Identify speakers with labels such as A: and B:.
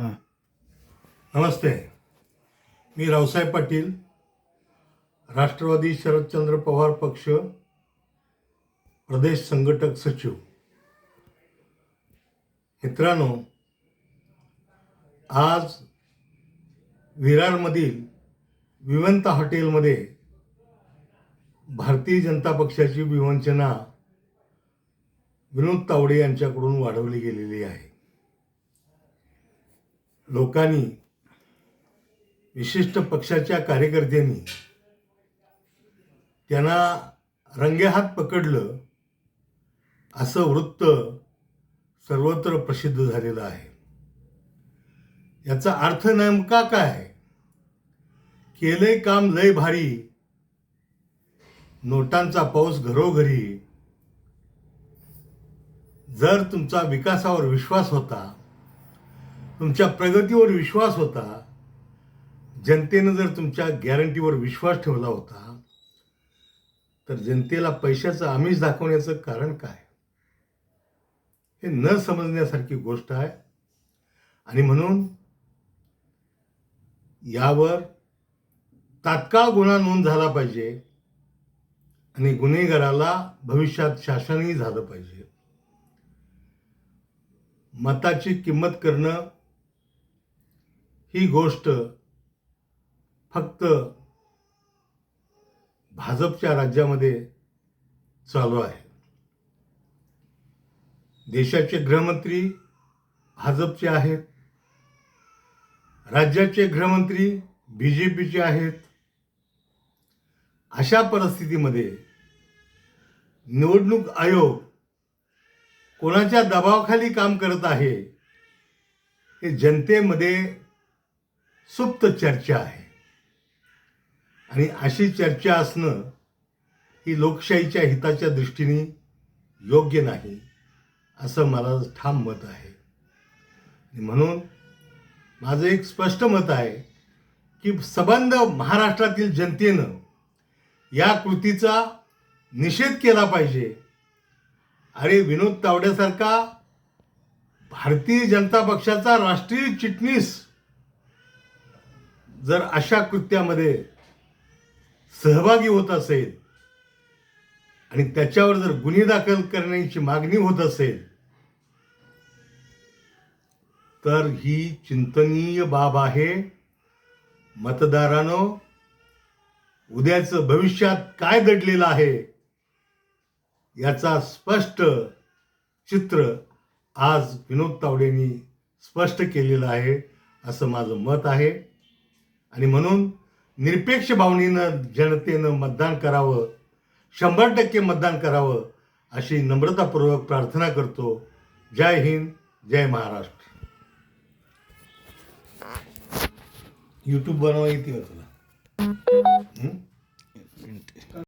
A: हां.
B: नमस्ते. मी रावसाहेब पाटील राष्ट्रवादी शरदचंद्र पवार पक्ष प्रदेश संघटक सचिव. मित्रांनो आज विरारमधील विवंत हॉटेलमध्ये भारतीय जनता पक्षाची विवंचना विनोद तावडे यांच्याकडून वाढवली गेलेली आहे. लोकांनी विशिष्ट पक्षाच्या कार्यकर्त्यांनी त्यांना रंगेहात पकडलं असं वृत्त सर्वत्र प्रसिद्ध झालेलं आहे. याचा अर्थ नेमका काय? केलंय काम लय भारी. नोटांचा पाऊस घरोघरी. जर तुमचा विकासावर विश्वास होता तुमच्या प्रगतीवर विश्वास होता जनतेनं जर तुमच्या गॅरंटीवर विश्वास ठेवला होता तर जनतेला पैशाचं आमिष दाखवण्याचं कारण काय? हे न समजण्यासारखी गोष्ट आहे. आणि म्हणून यावर तात्काळ गुन्हा नोंद झाला पाहिजे आणि गुन्हेगाराला भविष्यात शासनही झालं पाहिजे. मताची किंमत करणं ही गोष्ट फक्त भाजपच्या राज्यामध्ये चालू आहे. देशाचे गृहमंत्री भाजपचे आहेत. राज्याचे गृहमंत्री बी जे पीचे आहेत. अशा परिस्थितीमध्ये निवडणूक आयोग कोणाच्या दबावाखाली काम करत आहे हे जनतेमध्ये सुप्त चर्चा आहे. आणि अशी चर्चा असणं ही लोकशाहीच्या हिताच्या दृष्टीने योग्य नाही असं मला ठाम मत आहे. म्हणून माझं एक स्पष्ट मत आहे की सबंध महाराष्ट्रातील जनतेनं या कृतीचा निषेध केला पाहिजे. अरे विनोद तावड्यासारखा भारतीय जनता पक्षाचा राष्ट्रीय चिटणीस जर अशा कृत्यामध्ये सहभागी होत असेल आणि त्याच्यावर जर गुन्हे दाखल करण्याची मागणी होत असेल तर ही चिंतनीय बाब आहे. मतदारानो उद्याचं भविष्यात काय दडलेलं आहे याचा स्पष्ट चित्र आज विनोद तावडेंनी स्पष्ट केलेलं आहे असं माझं मत आहे. आणि म्हणून निरपेक्ष भावनेनं जनतेनं मतदान करावं शंभर टक्के मतदान करावं अशी नम्रतापूर्वक प्रार्थना करतो. जय हिंद जय महाराष्ट्र. यूट्यूब बनवा येते